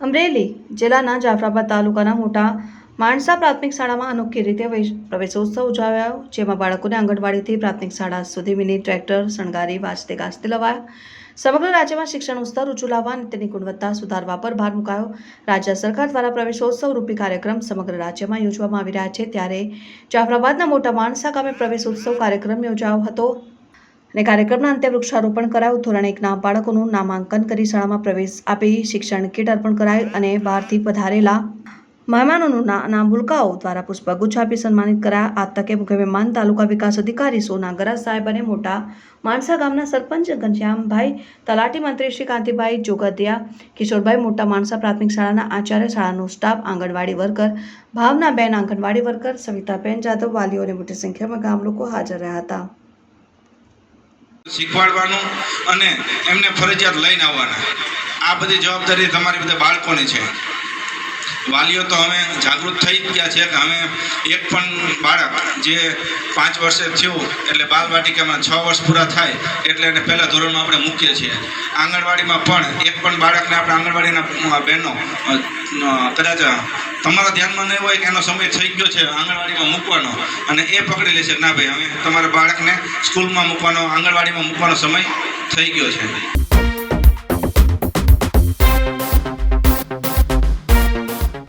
અમરેલી જિલ્લાના જાફરાબાદ તાલુકાના મોટા માણસા પ્રાથમિક શાળામાં અનોખી રીતે પ્રવેશોત્સવ ઉજવાયો, જેમાં બાળકોને આંગણવાડીથી પ્રાથમિક શાળા સુધી મિની ટ્રેક્ટર, શણગારી વાંચતે ગાજતે લવાયા. સમગ્ર રાજ્યમાં શિક્ષણનું સ્તર ઊંચું લાવવા અને તેની ગુણવત્તા સુધારવા પર ભાર મુકાયો. રાજ્ય સરકાર દ્વારા પ્રવેશોત્સવ રૂપી કાર્યક્રમ સમગ્ર રાજ્યમાં યોજવામાં આવી રહ્યા છે. ત્યારે જાફરાબાદના મોટા માણસા ગામે પ્રવેશોત્સવ કાર્યક્રમ યોજાયો હતો. અને કાર્યક્રમના અંતે વૃક્ષારોપણ કરાયું. ધોરણ એકના બાળકોનું નામાંકન કરી શાળામાં પ્રવેશ આપી શિક્ષણ કીટ અર્પણ કરાયું અને બહારથી પધારેલા મહેમાનોનું નામ ભૂલકાઓ દ્વારા પુષ્પગુચ્છ આપી સન્માનિત કરાયા. આ તકે મુખ્ય મહેમાન તાલુકા વિકાસ અધિકારી સોનાગરા સાહેબ અને મોટા માણસા ગામના સરપંચ ઘનશ્યામભાઈ, તલાટી મંત્રી શ્રી કાંતિભાઈ જોગતિયા કિશોરભાઈ મોટા માણસા પ્રાથમિક શાળાના આચાર્ય શાળાનો સ્ટાફ, આંગણવાડી વર્કર ભાવનાબેન આંગણવાડી વર્કર સવિતાબેન જાદવ વાલીઓ અને મોટી સંખ્યામાં ગામ લોકો હાજર રહ્યા હતા. શીખવાડવાનું અને એમને ફરજિયાત લઈને આવવાના. આ બધી જવાબદારી તમારી બધા બાળકોની છે. વાલીઓ તો હવે જાગૃત થઈ ગયા છે કે અમે એક પણ બાળક જે પાંચ વર્ષે થયું એટલે બાલવાટિકામાં છ વર્ષ પૂરા થાય એટલે એને પહેલા ધોરણમાં આપણે મૂકીએ છીએ. આંગણવાડીમાં પણ એક પણ બાળકને આપણે આંગણવાડીના બહેનો કદાચ તમારા ધ્યાનમાં નહીં હોય કે એનો સમય થઈ ગયો છે, આંગણવાડીમાં મૂકવાનો. અને એ પકડી લેશે. ના ભાઈ હવે તમારા બાળકને સ્કૂલમાં મૂકવાનો, આંગણવાડીમાં મૂકવાનો સમય થઈ ગયો છે.